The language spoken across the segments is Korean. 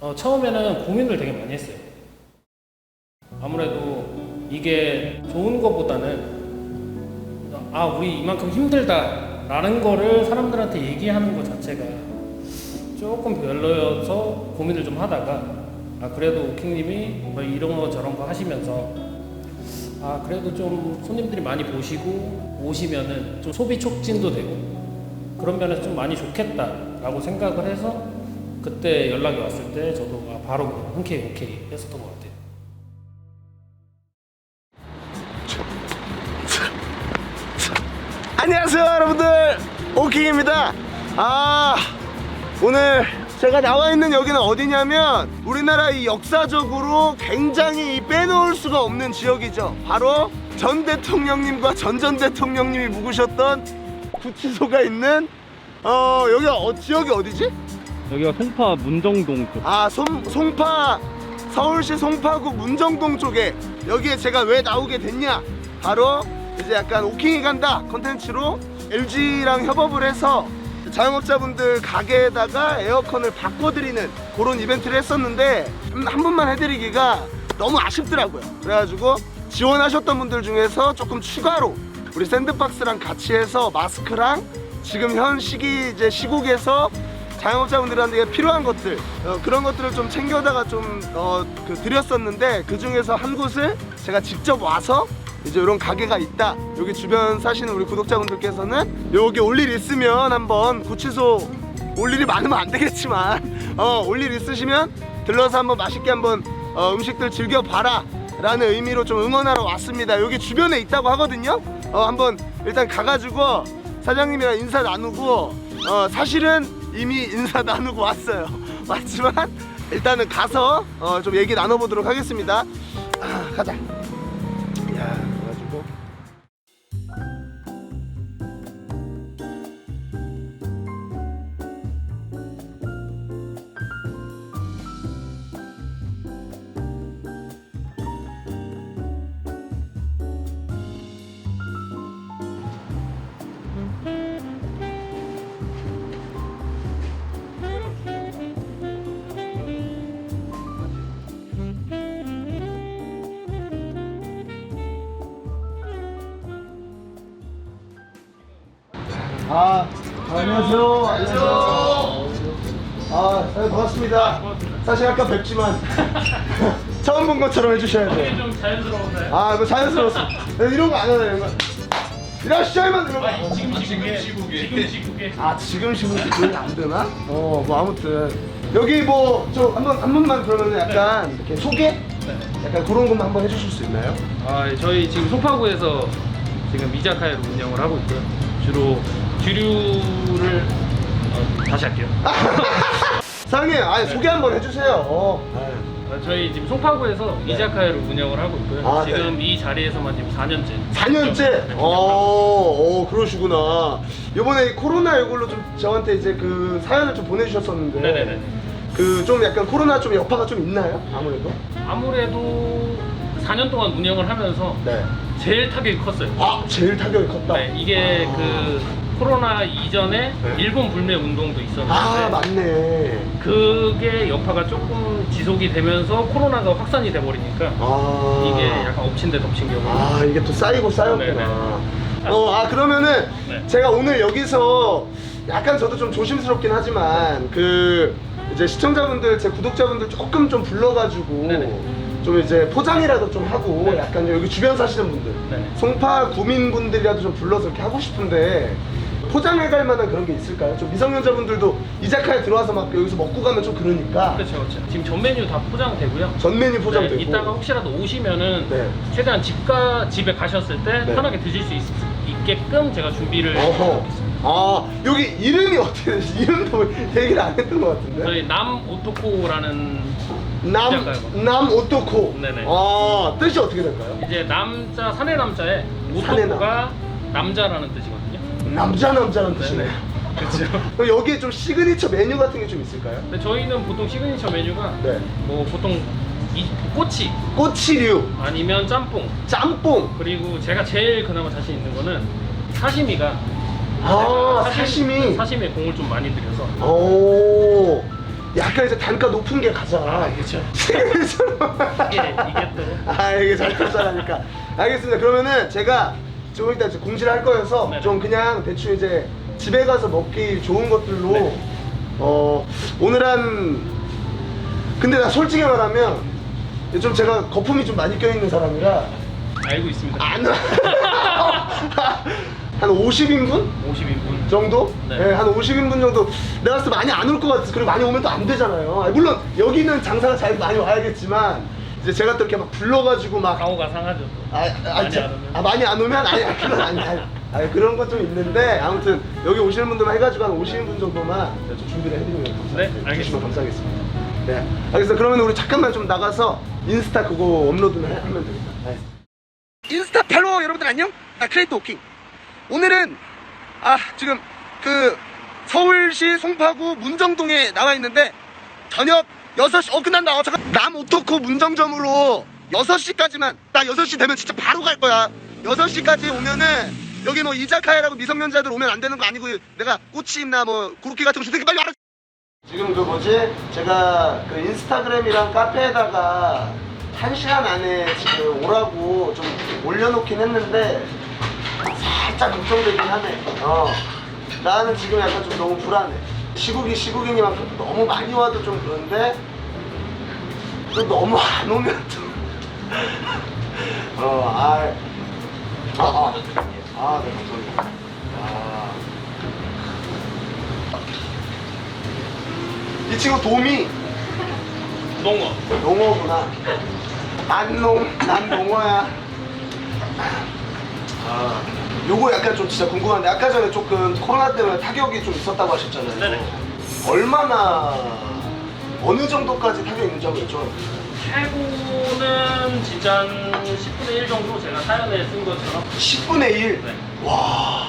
어, 처음에는 고민을 되게 많이 했어요. 아무래도 이게 좋은 것보다는 아 우리 이만큼 힘들다라는 거를 사람들한테 얘기하는 것 자체가 조금 별로여서 고민을 좀 하다가 아 그래도 오킹님이 뭐 이런 거 저런 거 하시면서 아 그래도 좀 손님들이 많이 보시고 오시면은 좀 소비 촉진도 되고 그런 면에서 좀 많이 좋겠다라고 생각을 해서 그때 연락이 왔을 때 저도 아, 바로 흔쾌히 오케이 했었던 것 같아요. 안녕하세요 여러분들 오킹입니다 아 오늘 제가 나와 있는 여기는 어디냐면 우리나라 이 역사적으로 굉장히 이 빼놓을 수가 없는 지역이죠 바로 전 대통령님과 전 전 대통령님이 묵으셨던 구치소가 있는 어 여기가 어, 지역이 어디지? 여기가 송파 문정동 쪽. 아 송, 송파 서울시 송파구 문정동 쪽에 여기에 제가 왜 나오게 됐냐 바로 이제 약간 오킹이 간다 컨텐츠로 LG랑 협업을 해서 자영업자분들 가게에다가 에어컨을 바꿔드리는 그런 이벤트를 했었는데 한, 한 번만 해드리기가 너무 아쉽더라고요 그래가지고 지원하셨던 분들 중에서 조금 추가로 우리 샌드박스랑 같이 해서 마스크랑 지금 현 시기 이제 시국에서 자영업자분들한테 필요한 것들 어, 그런 것들을 좀 챙겨다가 좀 어, 그 드렸었는데 그 중에서 한 곳을 제가 직접 와서 이제 이런 가게가 있다. 여기 주변 사시는 우리 구독자분들께서는 여기 올 일 있으면 한번 구치소 올 일이 많으면 안 되겠지만 어, 올 일 있으시면 들러서 한번 맛있게 한번 어, 음식들 즐겨봐라 라는 의미로 좀 응원하러 왔습니다. 여기 주변에 있다고 하거든요. 어, 한번 일단 가가지고 사장님이랑 인사 나누고 어, 사실은 이미 인사 나누고 왔어요. 왔지만 일단은 가서 어, 좀 얘기 나눠보도록 하겠습니다. 아, 가자. 아, 안녕하세요. 안녕하세요. 아, 네, 반갑습니다. 사실 아까 뵙지만 처음 본 것처럼 해주셔야 돼요. 좀 자연스러운가요? 아, 뭐 자연스러웠어. 네, 이런 거 안 하네, 이런 거. 이러시죠만 이런 거. 안 하네. 지금 시국에 지금 시국에 아 지금 시국이 그게 안 되나? 어 뭐 아무튼 여기 뭐저 한번 한 번만 그러면 약간 이렇게 소개? 약간 그런 것만 한번 해주실 수 있나요? 아, 저희 지금 소파구에서 지금 이자카야를 운영을 하고 있고요. 주로 주류를 어, 다시 할게요. 사장님, 아 소개 한번 해주세요. 어. 어, 저희 지금 송파구에서 이자카야를 운영을 하고 있고요. 아, 지금 이 자리에서만 지금 4년째. 4년째? 어, 어, 그러시구나. 이번에 코로나 이걸로 좀 저한테 이제 그 사연을 좀 보내주셨었는데. 네네네. 그 좀 약간 코로나 좀 여파가 좀 있나요? 아무래도? 아무래도 4년 동안 운영을 하면서 네. 제일 타격이 컸어요. 아, 제일 타격이 컸다. 네, 이게 아. 그 코로나 이전에 네. 일본 불매 운동도 있었는데 아, 맞네. 그게 여파가 조금 지속이 되면서 코로나가 확산이 돼 버리니까 아. 이게 약간 엎친 데 덮친 경우. 아 이게 또 쌓이고 쌓였구나. 네네. 어, 아 그러면은 네. 제가 오늘 여기서 약간 저도 좀 조심스럽긴 하지만 그 이제 시청자분들, 제 구독자분들 조금 좀 불러가지고 네네. 좀 이제 포장이라도 좀 하고 네네. 약간 여기 주변 사시는 분들, 네네. 송파 구민분들이라도 좀 불러서 이렇게 하고 싶은데 포장해 갈 만한 그런 게 있을까요? 좀 미성년자분들도 이자카에 들어와서 막 여기서 먹고 가면 좀 그러니까 그렇죠, 그렇죠. 지금 전 메뉴 다 포장되고요. 전 메뉴 포장되고 네, 이따가 혹시라도 오시면은 네. 최대한 집가 집에 가셨을 때 네. 편하게 드실 수 있, 있게끔 제가 준비를 어허. 아 여기 이름이 어떻게 되시? 이름도 얘기를 안 했던 것 같은데. 저희 남 오토코라는 남. 남 오토코. 네네. 아, 뜻이 어떻게 될까요? 이제 남자 사내 남자에 사내 오토코가 남자라는 뜻이거든요. 남자 남자는 뜻이네. 그렇죠. 그럼 여기에 좀 시그니처 메뉴 같은 게 좀 있을까요? 근데 저희는 보통 시그니처 메뉴가 네. 뭐 보통 이, 꼬치 꼬치류, 아니면 짬뽕 짬뽕. 그리고 제가 제일 그나마 자신 있는 거는 사시미가 아, 제가 사시미. 사시미에 공을 좀 많이 들여서 오. 약간 이제 단가 높은 게 가자. 아 그렇죠. 이게 이게 또 아 이게 잘 탈사하니까 알겠습니다 그러면은 제가 좀 이따 이제 공지를 할 거여서 네네. 좀 그냥 대충 이제 집에 가서 먹기 좋은 것들로 네. 어 오늘 한 근데 나 솔직히 말하면 좀 제가 거품이 좀 많이 껴있는 사람이라 알고 있습니다. 안 한 50인분 50인분. 정도? 네. 네. 한 50인분 정도 내가 봤을 때 많이 안 올 것 같아서 그리고 많이 오면 또 안 되잖아요 아니, 물론 여기는 장사가 잘 많이 와야겠지만 이제 제가 또 이렇게 막 불러가지고 막 강호가 상하죠. 아, 아, 많이 자- 안 오면? 아, 많이 안 오면 아니 그건 아니 아니 아니, 그런 건 좀 있는데 아무튼 여기 오시는 분들만 해가지고 한 50분 정도만 제가 좀 준비를 해드리면 감사하겠습니다. 네, 알겠습니다. 주시면 감사하겠습니다. 네, 알겠습니다. 그러면 우리 잠깐만 좀 나가서 인스타 그거 업로드만 해- 하면 되겠다. 네. 인스타 팔로워 여러분들 안녕? 나 크레이터 오킹. 오늘은 아 지금 그 서울시 송파구 문정동에 나와 있는데 저녁 6시 어 끝난다 어 잠깐 남오토코 문정점으로 6시까지만 나 6시 되면 진짜 바로 갈 거야 6시까지 오면은 여기 뭐 이자카야라고 미성년자들 오면 안 되는 거 아니고 내가 꼬치 있나 뭐 고로케 같은 거 주택 빨리 와라 지금 그 뭐지 제가 그 인스타그램이랑 카페에다가 한 시간 안에 지금 오라고 좀 올려놓긴 했는데 살짝 걱정되긴 하네. 어. 나는 지금 약간 좀 너무 불안해. 시국이 시국이니만큼 너무 많이 와도 좀 그런데 또 너무 안 오면 또. 어, 아, 아, 아, 아, 네, 감사합니다. 아. 이 친구 도미 농어. 농어구나. 안농, 난 농어야. 아, 요거 약간 좀 진짜 궁금한데 아까 전에 조금 코로나 때문에 타격이 좀 있었다고 하셨잖아요. 네네. 얼마나 어느 정도까지 타격 있는지 한번 여쭤봐요. 최고는 진짜 한 10분의 1 정도 제가 사연에 쓴 것처럼 10분의 1. 네. 와,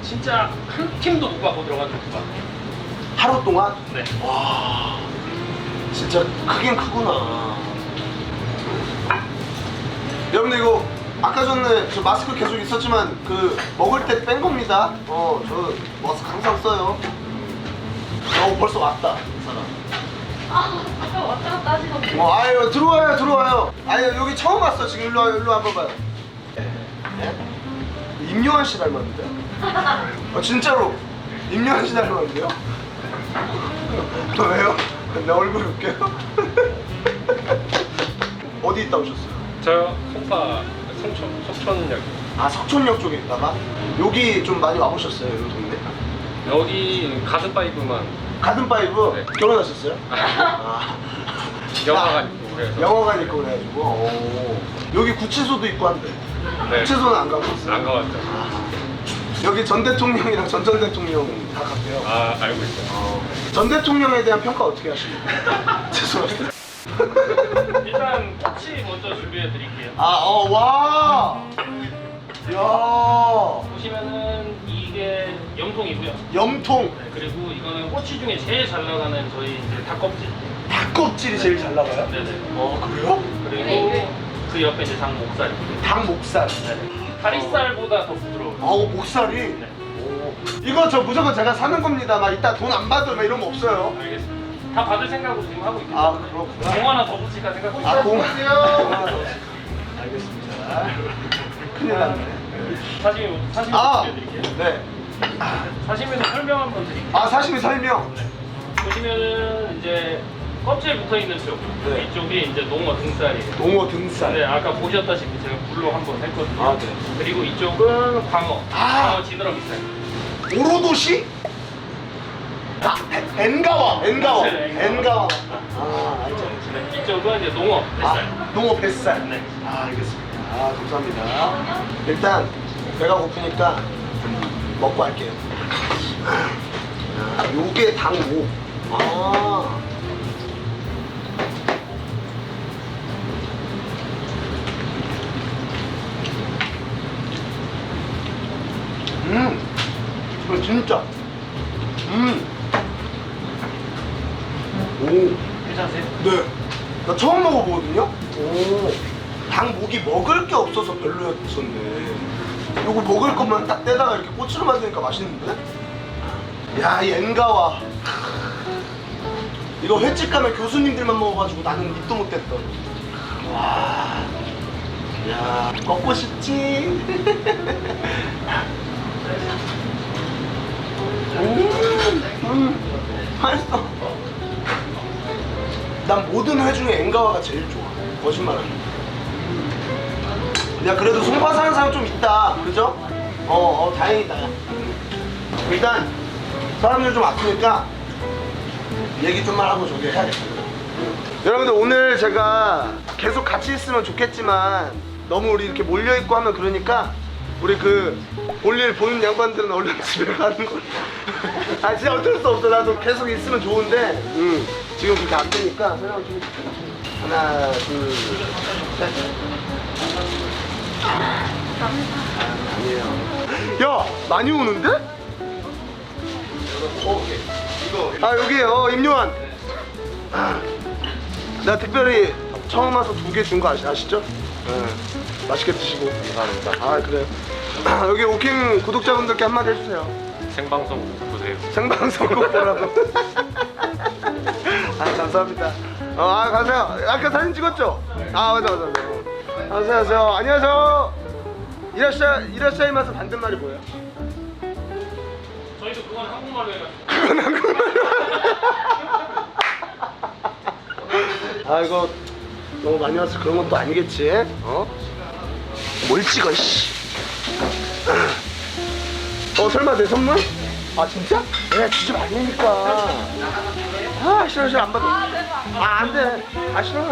진짜 한 팀도 못 받고 들어간 적도 많아요. 하루 동안? 네. 와, 진짜 크긴 크구나. 여러분들 이거 아까 전에 저 마스크 계속 있었지만 그 먹을 때 뺀 겁니다. 어, 저 마스크 항상 써요. 어, 벌써 왔다. 이 사람. 아, 아까 왔다 갔다 하시던데. 어, 아유 들어와요 들어와요. 아유 여기 처음 왔어 지금 일로 와 일로 한번 봐요. 예? 임요한 씨 닮았는데? 어, 진짜로 임요한 씨 닮았는데요? 어, 왜요? 내 얼굴 웃겨요? 어디 있다 오셨어요? 저요 송파 송천 속천역 아 석촌역 쪽에 있다가 여기 좀 많이 와보셨어요 여기 동네? 여기 가슴파이브만 가든 파이브 네. 결혼하셨어요? 아. 영화관 있고 그래서 영화관 있고 그래가지고 오. 여기 구치소도 있고 한데 네. 구치소는 안 가보셨어요? 안 가봤죠. 여기 전 대통령이랑 전 전 대통령 다 갔대요. 아 알고 있어요. 전 대통령에 대한 평가 어떻게 하십니까? 죄송합니다. 일단 꼬치 먼저 준비해 드릴게요. 아, 어, 와! 야 보시면은 이게 염통이고요. 염통. 네, 그리고 이거는 꼬치 중에 제일 잘 나가는 저희 이제 닭껍질. 닭껍질이 제일 잘 나가요? 네네. 어, 그래요? 그리고 그 옆에 이제 닭 목살. 닭 목살. 네. 다리살보다 더 부드러워요. 아우, 목살이. 네. 오. 이거 저 무조건 제가 사는 겁니다. 막 이따 돈안막 이런 거 없어요. 알겠습니다. 다 받을 생각으로 지금 하고 있기 아, 그렇구나. 공 하나 더 붙일까 생각하고 있어요. 아, 고마워요. 알겠습니다. 큰일 났네. 사시미 사시미 아, 준비해드릴게요. 네. 사시미도 설명 한번 드릴게요. 아, 사시미 설명. 보시면은 이제 껍질 붙어 있는 쪽 네. 이쪽이 이제 농어 등살이에요. 농어 등살. 네, 아까 보셨다시피 제가 불로 한번 했거든요. 아, 네. 그리고 이쪽은 광어, 아. 광어 지느러미 살. 오로도시? 아, 엔- 엔가와, 엔가와, 엔가와. 아, 알죠. 네, 이쪽은 이제 농어 뱃살. 아, 농어 뱃살. 네. 아, 알겠습니다. 아, 감사합니다. 일단 배가 고프니까 좀 먹고 할게요. 아, 요게 당목. 아. 음, 이거 진짜. 음. 오. 괜찮으세요? 네. 나 처음 먹어보거든요? 오. 닭 목이 먹을 게 없어서 별로였었네. 요거 먹을 것만 딱 떼다가 이렇게 꼬치로 만드니까 맛있는데? 야, 이 엔가와. 이거 횟집 가면 교수님들만 먹어가지고 나는 입도 못 댔던. 와. 야, 먹고 싶지? 음, 음, 맛있어. 난 모든 회 중에 엔가와가 제일 좋아. 거짓말 안 해. 야, 그래도 송파 사는 사람 좀 있다. 그죠? 어, 어, 다행이다. 야. 일단, 사람들 좀 아프니까 얘기 좀만 하고 저기 해야겠다. 여러분들 오늘 제가 계속 같이 있으면 좋겠지만 너무 우리 이렇게 몰려 있고 하면 그러니까 우리 그 볼일 보는 양반들은 얼른 집에 가는 거. 아 진짜 어쩔 수 없어. 나도 계속 있으면 좋은데 음, 지금 그렇게 안 되니까 설명 좀 하나 둘 셋. 아니에요. 야 많이 오는데? 아 여기요 임요한. 아, 나 특별히 처음 와서 두 개 준 거 아시죠? 네. 맛있게 드시고. 감사합니다. 아 그래요. 여기 오킹 구독자분들께 한마디 해주세요. 생방송 보세요. 생방송 꼭 보라고. 아 감사합니다. 어, 아 가세요. 아까 사진 찍었죠? 아 맞아 맞아 맞아. 안녕하세요. 안녕하세요. 이라샤 이라샤이 마스 반대말이 뭐예요? 저희도 그건 한국말로 해가지고. 그건 한국말로. 아 이거 너무 많이 와서 그런 건또 아니겠지? 어? 뭘 찍어 씨. 어 설마 내 선물? 아 진짜? 내가 주지 말라니까. 아 싫어 싫어 안 받아. 아 안 돼. 아 싫어.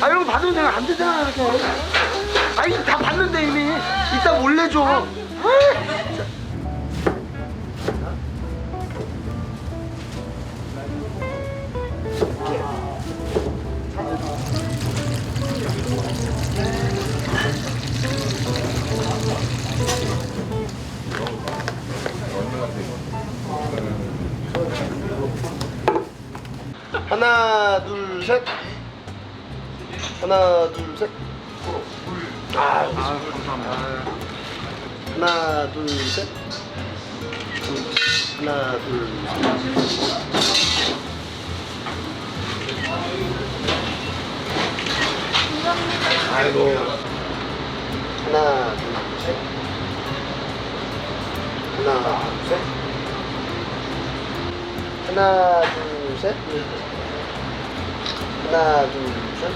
아 이런 거 받으면 내가 안 되잖아 이렇게. 아 이거 다 받는데 이미. 이따 몰래 줘. 아 셋. 하나 둘 셋. 아, 있습니다. 감사합니다. 하나 둘 셋. 음, 하나 둘 셋. 아이고. 하나 둘 셋. 하나 둘 셋. 하나 둘 셋. 하나 둘 셋.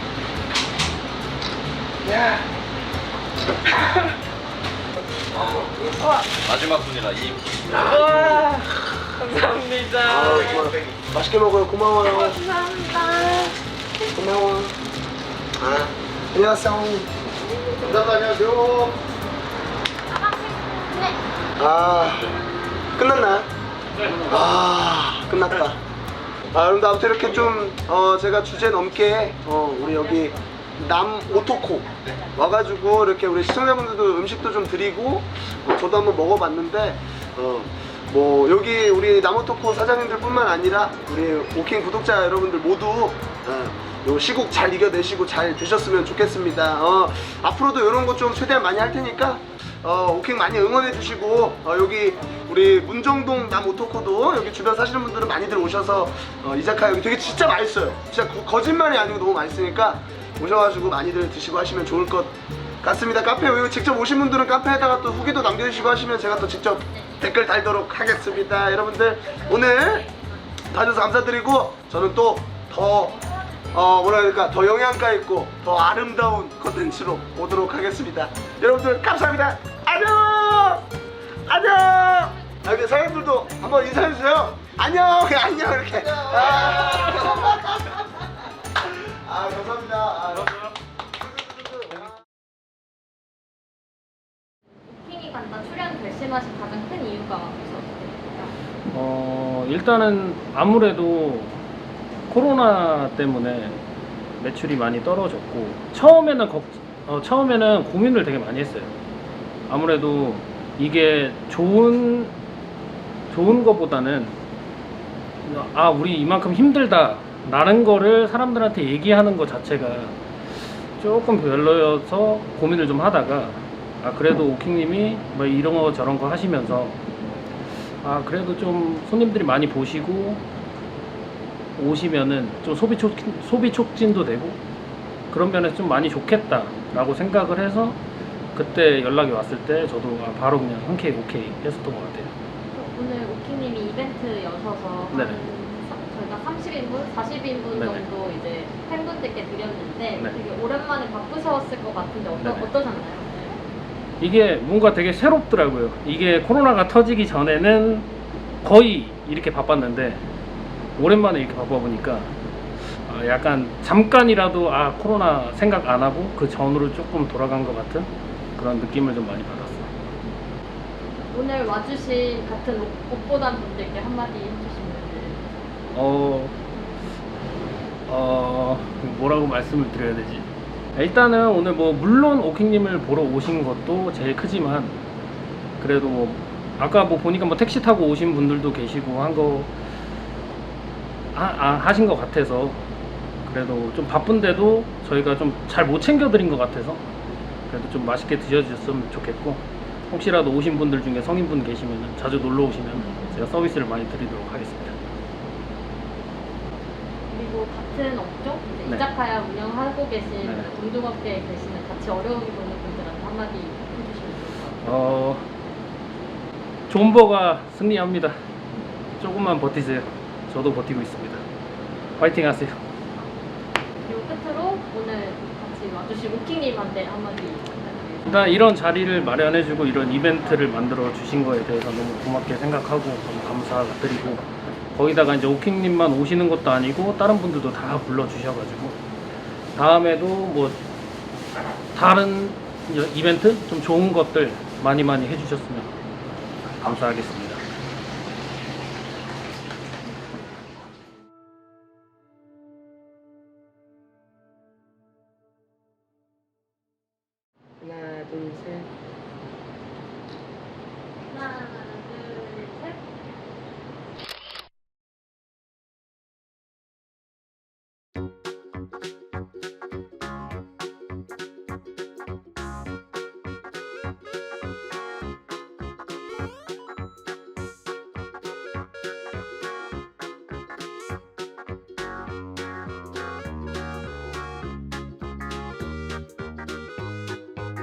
마지막 분이라 이 아, 고마워. 맛있게 먹어요. 고마워요. 감사합니다. 고마워. 아, 안녕하세요. 감사합니다. 안녕하세요. 네. 아, 끝났나요? 아, 끝났다. 아, 여러분들 아무튼 이렇게 좀, 어, 제가 주제 넘게, 어, 우리 여기 남 오토코 와가지고 이렇게 우리 시청자분들도 음식도 좀 드리고, 어, 저도 한번 먹어봤는데, 어, 뭐, 여기 우리 남 오토코 사장님들 뿐만 아니라, 우리 오킹 구독자 여러분들 모두, 어, 요 시국 잘 이겨내시고 잘 되셨으면 좋겠습니다. 어, 앞으로도 이런 거 좀 최대한 많이 할 테니까, 어, 오킹 많이 응원해 주시고 어, 여기 우리 문정동 남오토코도 여기 주변 사시는 분들은 많이들 오셔서 어, 이자카 여기 되게 진짜 맛있어요. 진짜 거- 거짓말이 아니고 너무 맛있으니까 오셔가지고 많이들 드시고 하시면 좋을 것 같습니다. 카페 여기 직접 오신 분들은 카페에다가 또 후기도 남겨주시고 하시면 제가 또 직접 댓글 달도록 하겠습니다. 여러분들 오늘 봐주셔서 감사드리고 저는 또 더 어, 뭐라 그럴까 더 영양가 있고 더 아름다운 컨텐츠로 오도록 하겠습니다. 여러분들 감사합니다. 안녕. 안녕. 여기 사장님들도 한번 인사해 주세요. 안녕. 안녕 이렇게. 아, 아 감사합니다. 아, 킹이 간다 출연 결심하신 가장 큰 이유가 있었을까요? 어, 일단은 아무래도 코로나 때문에 매출이 많이 떨어졌고 처음에는 걱, 어, 처음에는 고민을 되게 많이 했어요. 아무래도 이게 좋은 좋은 거보다는 아 우리 이만큼 힘들다라는 거를 사람들한테 얘기하는 것 자체가 조금 별로여서 고민을 좀 하다가 아 그래도 오킹님이 뭐 이런 거 저런 거 하시면서 아 그래도 좀 손님들이 많이 보시고 오시면은 좀 소비 촉 소비 촉진도 되고 그런 면에서 좀 많이 좋겠다라고 생각을 해서 그때 연락이 왔을 때 저도 아, 바로 그냥 흔쾌히 오케이 했었던 것 같아요. 오늘 오키님이 이벤트 여셔서 한 네네. 사- 저희가 30인분, 40인분 네네. 정도 이제 팬분들께 드렸는데 네. 되게 오랜만에 바쁘셨을 것 같은데 어떠, 네네. 어떠셨나요? 이게 뭔가 되게 새롭더라고요. 이게 코로나가 터지기 전에는 거의 이렇게 바빴는데 오랜만에 이렇게 바빠 보니까 아, 약간 잠깐이라도 아 코로나 생각 안 하고 그 전으로 조금 돌아간 것 같은 그런 느낌을 좀 많이 받았어요. 오늘 와주신 같은 옷- 옷보단 분들께 한마디 해주시면 어, 어, 뭐라고 말씀을 드려야 되지? 일단은 오늘 뭐, 물론 오킹님을 보러 오신 것도 제일 크지만, 그래도 뭐, 아까 뭐 보니까 뭐 택시 타고 오신 분들도 계시고 한 거, 하, 아, 하신 것 같아서, 그래도 좀 바쁜데도 저희가 좀 잘 못 챙겨드린 것 같아서, 그래도 좀 맛있게 드셔주셨으면 좋겠고, 혹시라도 오신 분들 중에 성인분 계시면 자주 놀러 오시면 제가 서비스를 많이 드리도록 하겠습니다. 그리고 같은 업종 이제 네. 이자카야 운영하고 계신 네. 동종업계에 계시는 같이 어려움이 보는 분들한테 한마디 해주시면 좋을 것 같아요. 어, 존버가 승리합니다. 조금만 버티세요. 저도 버티고 있습니다. 파이팅 하세요. 그리고 끝으로 오늘 같이 와주신 오킹님한테 한마디 부탁드립니다. 일단 이런 자리를 마련해주고 이런 이벤트를 만들어 주신 거에 대해서 너무 고맙게 생각하고 너무 감사드리고 거기다가 이제 오킹님만 오시는 것도 아니고 다른 분들도 다 불러주셔가지고 다음에도 뭐 다른 이벤트 좀 좋은 것들 많이 많이 해주셨으면 감사하겠습니다. 둘, 셋. 하나.